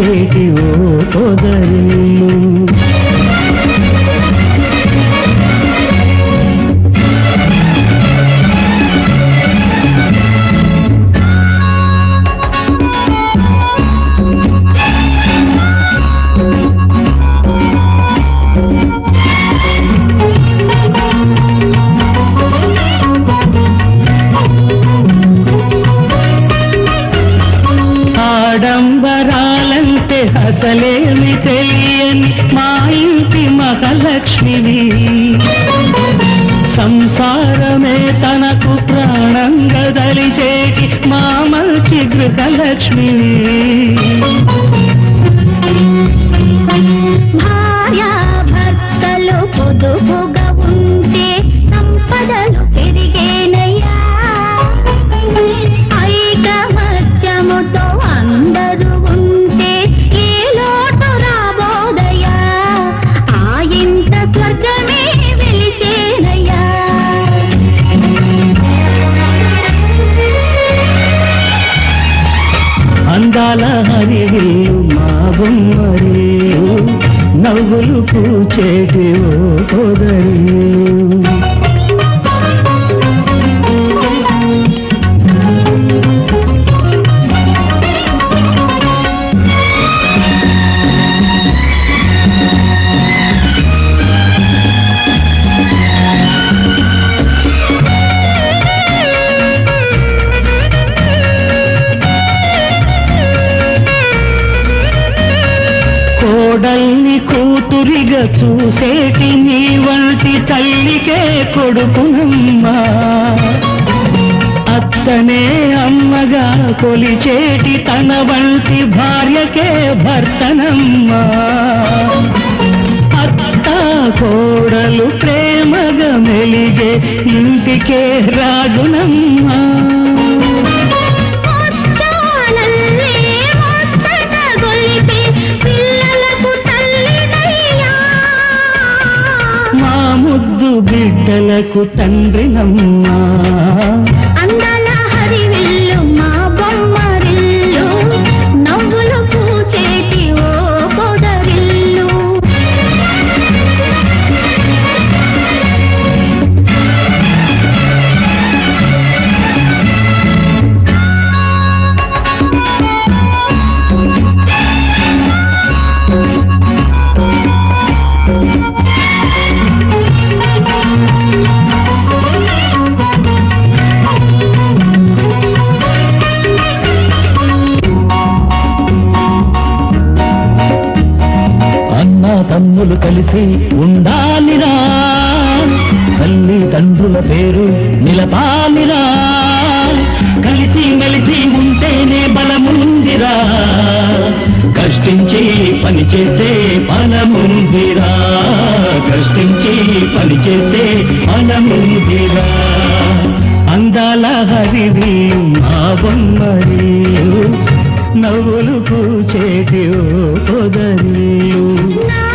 చేతి ఓ సోదరి అసలేమి తెలియని మా ఇంటి మహాలక్ష్మివి సంసారమే తనకు ప్రాణంగా దలిచేటి మా మంచి గృహలక్ష్మివి అందాల హరివిల్లు మా బొమ్మరి నవ్వులు పూచేటి ఓ పొదరిల్లు కోడల్ని కూతురిగా చూసేటి నీ వంటి తల్లికే కొడుకునమ్మా అత్తనే అమ్మగా కొలిచేటి తన వంటి భార్యకే భర్తనమ్మా. అత్త కోడలు ప్రేమగా మెలిగే ఇంటికే రాజునమ్మా. బిడ్డలకు తండ్రినమ్మా. కలిసి ఉండాలిరా. తల్లి తండ్రుల పేరు నిలపాలిరా. కలిసి మెలిసి ఉంటేనే బలముందిరా. కష్టించి పని చేస్తే బలముందిరా. కష్టించి పని చేస్తే బలముందిరా. అందాల హరివి మా బొమ్మరి నవ్వులు పూచేటి పొదరియు.